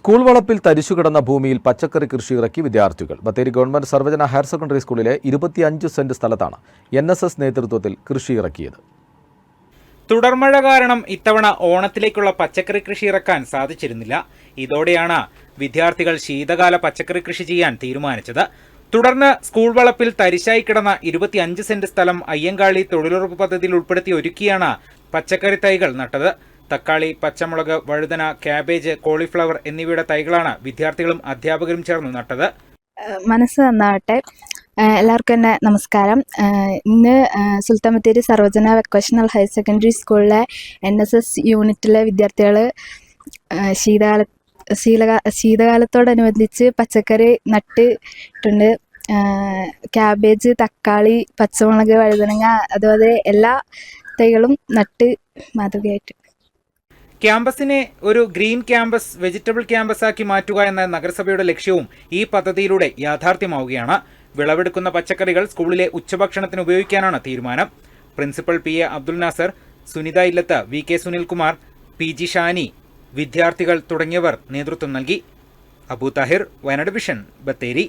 School വളപ്പിൽ തരിശുകിടന്ന ഭൂമിയിൽ പച്ചക്കറി കൃഷി ഇറക്കി വിദ്യാർത്ഥികൾ. Bathery government Sarvajana higher secondary സ്കൂളിലെ ഇരുപത്തിയഞ്ച് സെന്റ് സ്ഥലത്താണ് എൻ എസ് എസ് നേതൃത്വത്തിൽ കൃഷി ഇറക്കിയത്. തുടർമഴ കാരണം ഇത്തവണ ഓണത്തിലേക്കുള്ള പച്ചക്കറി കൃഷി ഇറക്കാൻ സാധിച്ചിരുന്നില്ല. ഇതോടെയാണ് വിദ്യാർത്ഥികൾ ശീതകാല പച്ചക്കറി കൃഷി ചെയ്യാൻ തീരുമാനിച്ചത്. തുടർന്ന് സ്കൂൾ വളപ്പിൽ തരിശായി കിടന്ന ഇരുപത്തിയഞ്ച് സെന്റ് സ്ഥലം അയ്യങ്കാളി തൊഴിലുറപ്പ് പദ്ധതിയിൽ ഉൾപ്പെടുത്തി ഒരുക്കിയാണ് പച്ചക്കറി തൈകൾ നട്ടത്. തക്കാളി പച്ചമുളക് വഴുതന കാബേജ് കോളിഫ്ലവർ എന്നിവയുടെ തൈകളാണ് വിദ്യാർത്ഥികളും അധ്യാപകരും ചേർന്ന് നട്ടത്. മനസ്സ് നന്നാവട്ടെ. എല്ലാവർക്കും തന്നെ നമസ്കാരം. ഇന്ന് Bathery Sarvajana vocational higher secondary സ്കൂളിലെ എൻ എസ് എസ് യൂണിറ്റിലെ വിദ്യാർത്ഥികൾ ശീതകാല ശീലകാ ശീതകാലത്തോടനുബന്ധിച്ച് പച്ചക്കറി നട്ടിട്ടുണ്ട്. ക്യാബേജ് തക്കാളി പച്ചമുളക് വഴുതനങ്ങ അതുപോലെ എല്ലാ തൈകളും നട്ട് മാതൃകയായിട്ട് ക്യാമ്പസിനെ ഒരു ഗ്രീൻ ക്യാമ്പസ് വെജിറ്റബിൾ ക്യാമ്പസ് ആക്കി മാറ്റുക എന്ന നഗരസഭയുടെ ലക്ഷ്യവും ഈ പദ്ധതിയിലൂടെ യാഥാർത്ഥ്യമാവുകയാണ്. വിളവെടുക്കുന്ന പച്ചക്കറികൾ സ്കൂളിലെ ഉച്ചഭക്ഷണത്തിന് ഉപയോഗിക്കാനാണ് തീരുമാനം. Principal P A Abdul Nasar Sunitha Illath V K Sunilkumar P G Shani വിദ്യാർത്ഥികൾ തുടങ്ങിയവർ നേതൃത്വം നൽകി. അബു താഹിർ വയനാട് വിഷൻ ബത്തേരി.